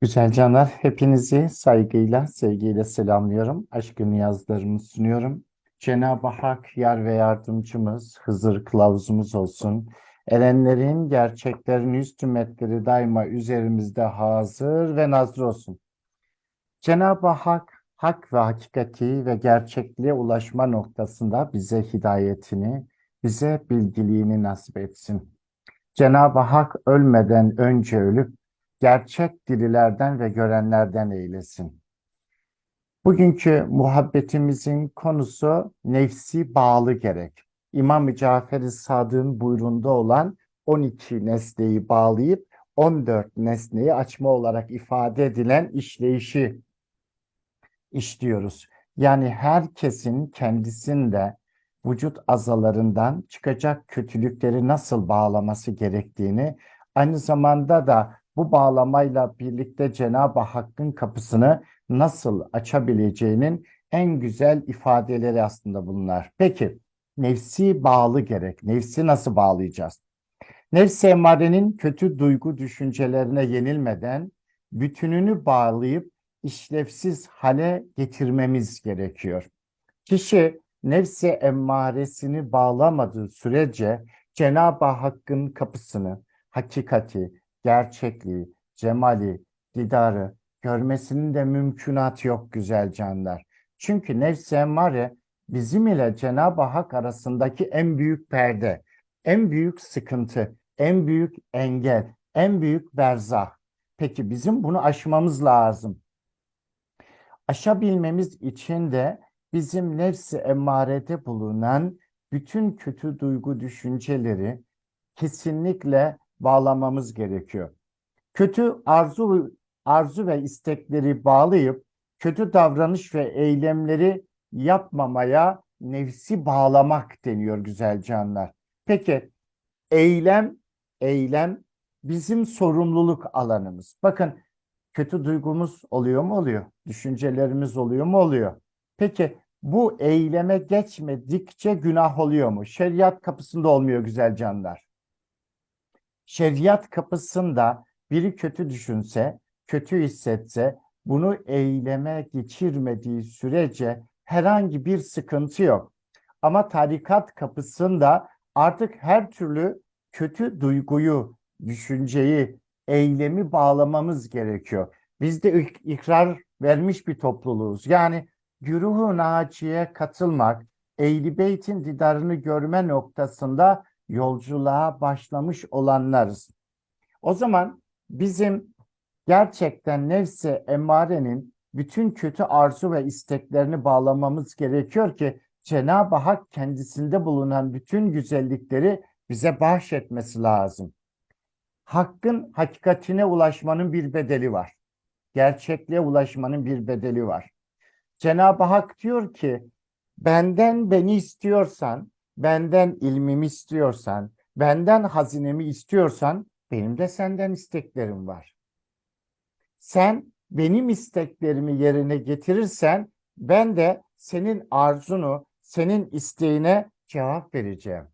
Güzel canlar, hepinizi saygıyla, sevgiyle selamlıyorum. Aşkın niyazlarımı sunuyorum. Cenab-ı Hak yar ve yardımcımız, Hızır kılavuzumuz olsun. Erenlerin, gerçeklerin üst hümmetleri daima üzerimizde hazır ve nazır olsun. Cenab-ı Hak, hak ve hakikati ve gerçekliğe ulaşma noktasında bize hidayetini, bize bilgiliğini nasip etsin. Cenab-ı Hak ölmeden önce ölüp gerçek dirilerden ve görenlerden eylesin. Bugünkü muhabbetimizin konusu nefsi bağlı gerek. İmam-ı Cafer-i Sadık'ın buyruğunda olan 12 nesneyi bağlayıp 14 nesneyi açma olarak ifade edilen işleyişi işliyoruz. Yani herkesin kendisinde vücut azalarından çıkacak kötülükleri nasıl bağlaması gerektiğini, aynı zamanda da bu bağlamayla birlikte Cenab-ı Hakk'ın kapısını nasıl açabileceğinin en güzel ifadeleri aslında bunlar. Peki, nefsi bağlı gerek. Nefsi nasıl bağlayacağız? Nefs-i emmarenin kötü duygu düşüncelerine yenilmeden bütününü bağlayıp işlevsiz hale getirmemiz gerekiyor. Kişi nefsi emmaresini bağlamadığı sürece Cenab-ı Hakk'ın kapısını, hakikati, gerçekliği, cemali, didarı görmesinin de mümkünatı yok güzel canlar. Çünkü nefs-i emmare bizim ile Cenab-ı Hak arasındaki en büyük perde, en büyük sıkıntı, en büyük engel, en büyük berzah. Peki bizim bunu aşmamız lazım. Aşabilmemiz için de bizim nefsi emmarede bulunan bütün kötü duygu düşünceleri kesinlikle bağlamamız gerekiyor. Kötü arzu arzu ve istekleri bağlayıp kötü davranış ve eylemleri yapmamaya nefsi bağlamak deniyor güzel canlar. Peki eylem eylem bizim sorumluluk alanımız. Bakın kötü duygumuz oluyor mu oluyor? Düşüncelerimiz oluyor mu oluyor? Peki bu eyleme geçmedikçe günah oluyor mu? Şeriat kapısında olmuyor güzel canlar. Şeriat kapısında biri kötü düşünse, kötü hissetse bunu eyleme geçirmediği sürece herhangi bir sıkıntı yok. Ama tarikat kapısında artık her türlü kötü duyguyu, düşünceyi, eylemi bağlamamız gerekiyor. Biz de ik- ikrar vermiş bir topluluğuz. Yani güruhu naciye katılmak, Ehl-i Beyt'in didarını görme noktasında yolculuğa başlamış olanlarız. O zaman bizim gerçekten nefsi emmarenin bütün kötü arzu ve isteklerini bağlamamız gerekiyor ki Cenab-ı Hak kendisinde bulunan bütün güzellikleri bize bahşetmesi lazım. Hakkın hakikatine ulaşmanın bir bedeli var. Gerçekliğe ulaşmanın bir bedeli var. Cenab-ı Hak diyor ki benden beni istiyorsan, benden ilmimi istiyorsan, benden hazinemi istiyorsan benim de senden isteklerim var. Sen benim isteklerimi yerine getirirsen ben de senin arzunu, senin isteğine cevap vereceğim.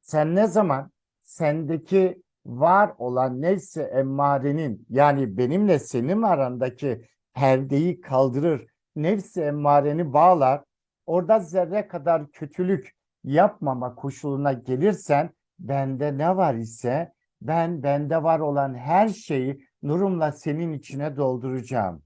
Sen ne zaman sendeki var olan nefsi emmarenin yani benimle senin arandaki perdeyi kaldırır, nefsi emmareni bağlar, orada zerre kadar kötülük yapmama koşuluna gelirsen bende ne var ise ben bende var olan her şeyi nurumla senin içine dolduracağım.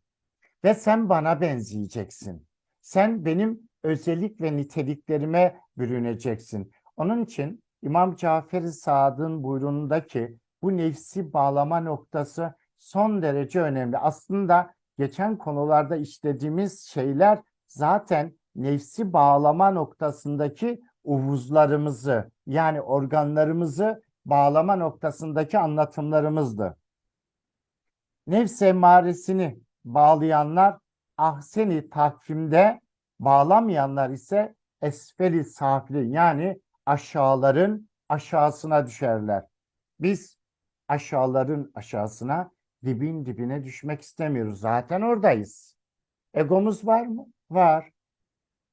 Ve sen bana benzeyeceksin. Sen benim özellik ve niteliklerime bürüneceksin. Onun için İmam Cafer-i Saad'ın buyruğundaki bu nefsi bağlama noktası son derece önemli. Aslında geçen konularda işlediğimiz şeyler zaten nefsi bağlama noktasındaki uvuzlarımızı yani organlarımızı bağlama noktasındaki anlatımlarımızdı. Nefs emaresini bağlayanlar ahseni takvimde bağlamayanlar ise esfeli safili yani aşağıların aşağısına düşerler. Biz aşağıların aşağısına dibin dibine düşmek istemiyoruz. Zaten oradayız. Egomuz var mı? Var.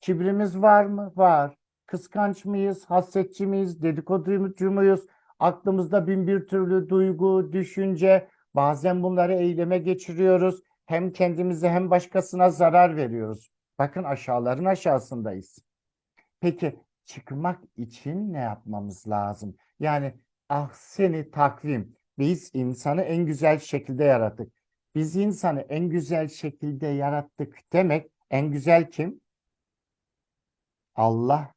Kibrimiz var mı? Var. Kıskanç mıyız? Hasretçi miyiz? Dedikoducu muyuz? Aklımızda bin bir türlü duygu, düşünce, Bazen bunları eyleme geçiriyoruz. Hem kendimize hem başkasına zarar veriyoruz. Bakın aşağıların aşağısındayız. Peki çıkmak için ne yapmamız lazım? Yani ah seni takvim. Biz insanı en güzel şekilde yarattık. Biz insanı en güzel şekilde yarattık demek en güzel kim? Allah.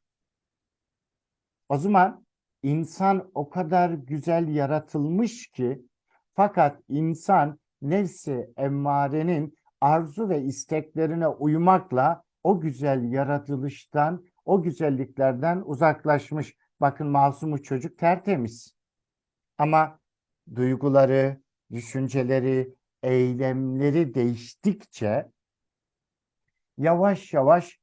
O zaman insan o kadar güzel yaratılmış ki fakat insan nefsi emmarenin arzu ve isteklerine uymakla o güzel yaratılıştan, o güzelliklerden uzaklaşmış. Bakın masumu çocuk tertemiz. Ama duyguları, düşünceleri, eylemleri değiştikçe yavaş yavaş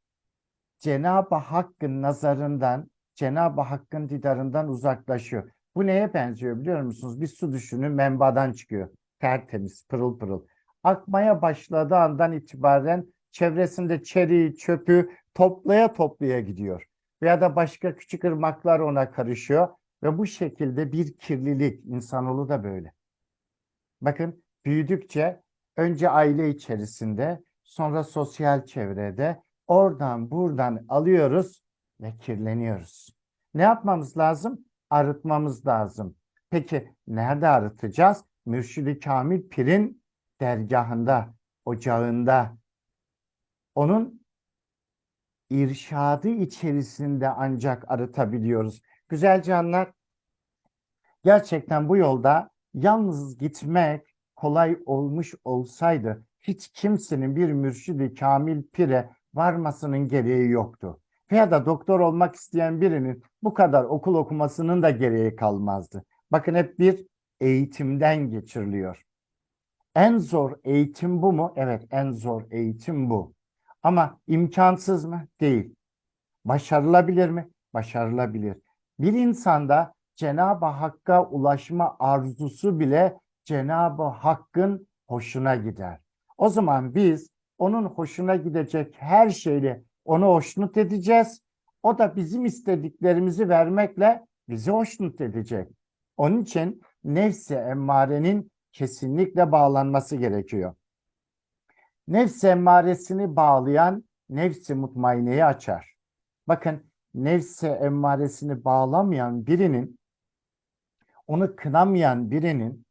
Cenab-ı Hakk'ın nazarından, Cenab-ı Hakk'ın didarından uzaklaşıyor. Bu neye benziyor biliyor musunuz? Bir su düşünün menbadan çıkıyor. Tertemiz, pırıl pırıl. Akmaya başladığı andan itibaren çevresinde çeri, çöpü toplaya toplaya gidiyor. Veya da başka küçük ırmaklar ona karışıyor ve bu şekilde bir kirlilik, insanoğlu da böyle. Bakın büyüdükçe önce aile içerisinde, sonra sosyal çevrede, oradan buradan alıyoruz ve kirleniyoruz. Ne yapmamız lazım? Arıtmamız lazım. Peki nerede arıtacağız? Mürşid-i Kamil Pir'in dergahında, ocağında. Onun irşadı içerisinde ancak arıtabiliyoruz. Güzel canlar, gerçekten bu yolda yalnız gitmek kolay olmuş olsaydı hiç kimsenin bir mürşidi kamil pire varmasının gereği yoktu. Veya da doktor olmak isteyen birinin bu kadar okul okumasının da gereği kalmazdı. Bakın hep bir eğitimden geçiriliyor. En zor eğitim bu mu? Evet en zor eğitim bu. Ama imkansız mı? Değil. Başarılabilir mi? Başarılabilir. Bir insanda Cenab-ı Hakk'a ulaşma arzusu bile Cenab-ı Hakk'ın hoşuna gider. O zaman biz onun hoşuna gidecek her şeyle onu hoşnut edeceğiz. O da bizim istediklerimizi vermekle bizi hoşnut edecek. Onun için nefsi emmarenin kesinlikle bağlanması gerekiyor. Nefsi emmaresini bağlayan nefsi mutmaineyi açar. Bakın nefsi emmaresini bağlamayan birinin, onu kınamayan birinin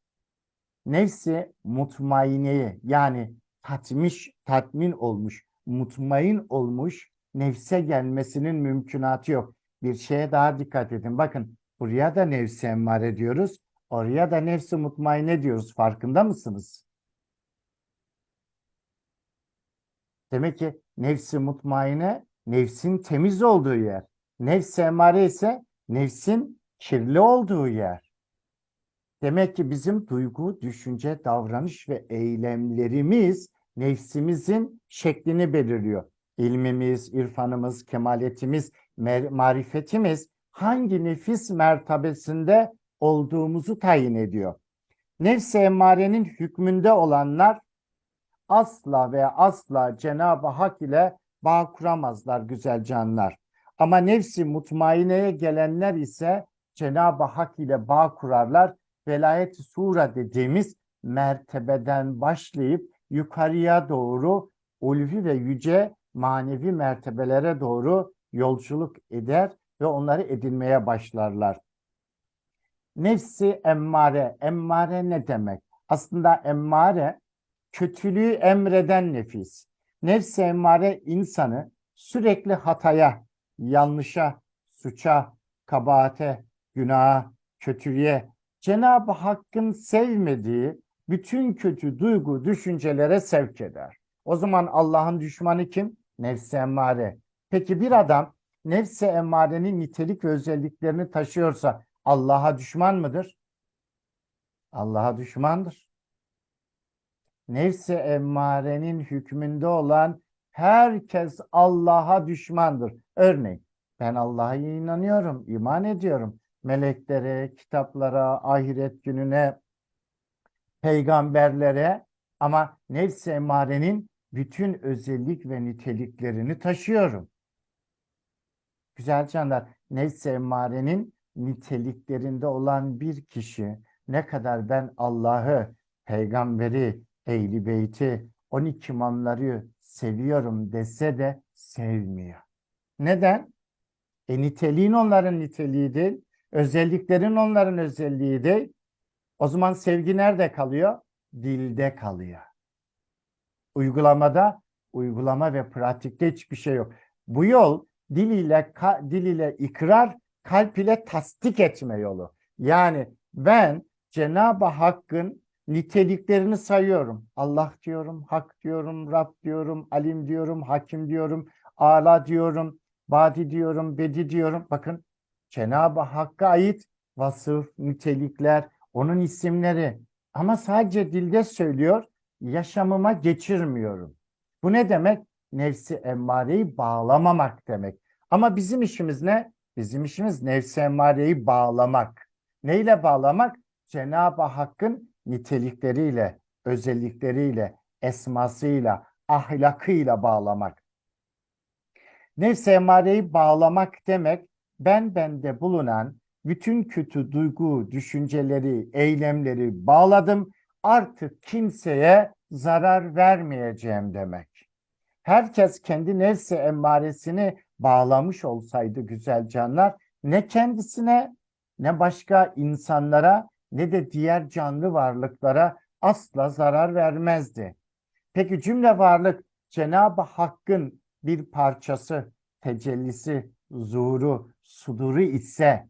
nefsi mutmaineyi yani tatmiş, tatmin olmuş, mutmain olmuş nefse gelmesinin mümkünatı yok. Bir şeye daha dikkat edin. Bakın buraya da nefsi emmare diyoruz. Oraya da nefsi mutmaine diyoruz. Farkında mısınız? Demek ki nefsi mutmaine nefsin temiz olduğu yer. Nefs emmare ise nefsin kirli olduğu yer. Demek ki bizim duygu, düşünce, davranış ve eylemlerimiz nefsimizin şeklini belirliyor. İlmimiz, irfanımız, kemaletimiz, marifetimiz hangi nefis mertebesinde olduğumuzu tayin ediyor. Nefs-i emmarenin hükmünde olanlar asla ve asla Cenab-ı Hak ile bağ kuramazlar güzel canlar. Ama nefsi mutmaineye gelenler ise Cenab-ı Hak ile bağ kurarlar. Velayet-i sura dediğimiz mertebeden başlayıp yukarıya doğru ulvi ve yüce manevi mertebelere doğru yolculuk eder ve onları edinmeye başlarlar. Nefsi emmare, emmare ne demek? Aslında emmare kötülüğü emreden nefis. Nefsi emmare insanı sürekli hataya, yanlışa, suça, kabahate, günaha, kötülüğe, Cenab-ı Hakk'ın sevmediği bütün kötü duygu, düşüncelere sevk eder. O zaman Allah'ın düşmanı kim? Nefsi emmare. Peki bir adam nefsi emmarenin nitelik ve özelliklerini taşıyorsa Allah'a düşman mıdır? Allah'a düşmandır. Nefsi emmarenin hükmünde olan herkes Allah'a düşmandır. Örneğin ben Allah'a inanıyorum, iman ediyorum. Meleklere, kitaplara, ahiret gününe, peygamberlere ama nefs-i emmarenin bütün özellik ve niteliklerini taşıyorum. Güzel canlar, nefs-i emmarenin niteliklerinde olan bir kişi ne kadar ben Allah'ı, peygamberi, ehli beyti, 12 imamları seviyorum dese de sevmiyor. Neden? E niteliğin onların niteliği değil, özelliklerin onların özelliği değil. O zaman sevgi nerede kalıyor? Dilde kalıyor. Uygulamada, uygulama ve pratikte hiçbir şey yok. Bu yol dil ile dil ile ikrar, kalp ile tasdik etme yolu. Yani ben Cenab-ı Hakk'ın niteliklerini sayıyorum. Allah diyorum, Hak diyorum, Rab diyorum, Alim diyorum, Hakim diyorum, Ala diyorum, Badi diyorum, Bedi diyorum. Bakın Cenab-ı Hakk'a ait vasıf, nitelikler, onun isimleri. Ama sadece dilde söylüyor, yaşamıma geçirmiyorum. Bu ne demek? Nefsi emmareyi bağlamamak demek. Ama bizim işimiz ne? Bizim işimiz nefsi emmareyi bağlamak. Neyle bağlamak? Cenab-ı Hakk'ın nitelikleriyle, özellikleriyle, esmasıyla, ahlakıyla bağlamak. Nefs-i emmareyi bağlamak demek ben bende bulunan bütün kötü duygu, düşünceleri, eylemleri bağladım. Artık kimseye zarar vermeyeceğim demek. Herkes kendi nefs-i emmaresini bağlamış olsaydı güzel canlar ne kendisine ne başka insanlara ne de diğer canlı varlıklara asla zarar vermezdi. Peki cümle varlık Cenab-ı Hakk'ın bir parçası, tecellisi, zuhuru, suduru ise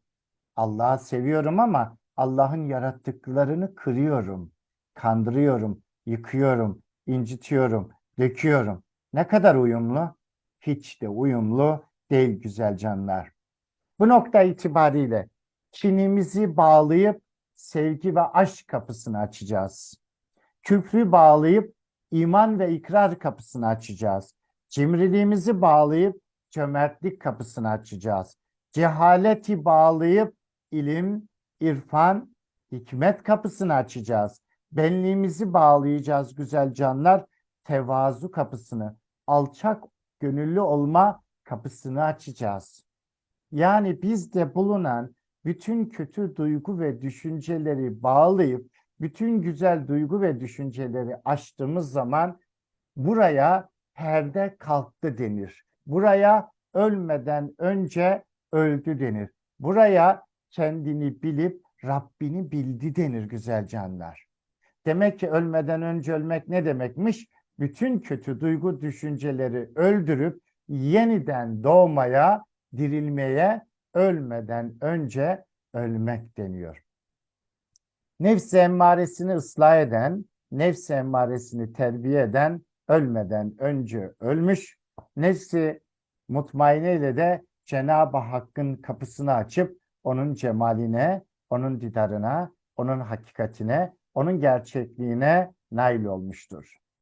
Allah'ı seviyorum ama Allah'ın yarattıklarını kırıyorum, kandırıyorum, yıkıyorum, incitiyorum, döküyorum. Ne kadar uyumlu? Hiç de uyumlu değil güzel canlar. Bu nokta itibariyle kinimizi bağlayıp sevgi ve aşk kapısını açacağız. Küfrü bağlayıp iman ve ikrar kapısını açacağız. Cimriliğimizi bağlayıp cömertlik kapısını açacağız. Cehaleti bağlayıp ilim, irfan, hikmet kapısını açacağız. Benliğimizi bağlayacağız güzel canlar. Tevazu kapısını, alçak gönüllü olma kapısını açacağız. Yani bizde bulunan bütün kötü duygu ve düşünceleri bağlayıp bütün güzel duygu ve düşünceleri açtığımız zaman buraya perde kalktı denir. Buraya ölmeden önce öldü denir. Buraya kendini bilip Rabbini bildi denir güzel canlar. Demek ki ölmeden önce ölmek ne demekmiş? Bütün kötü duygu düşünceleri öldürüp yeniden doğmaya, dirilmeye ölmeden önce ölmek deniyor. Nefs emmaresini ıslah eden, nefs emmaresini terbiye eden ölmeden önce ölmüş. Nefsi mutmaine ile de Cenab-ı Hakk'ın kapısını açıp onun cemaline, onun didarına, onun hakikatine, onun gerçekliğine nail olmuştur.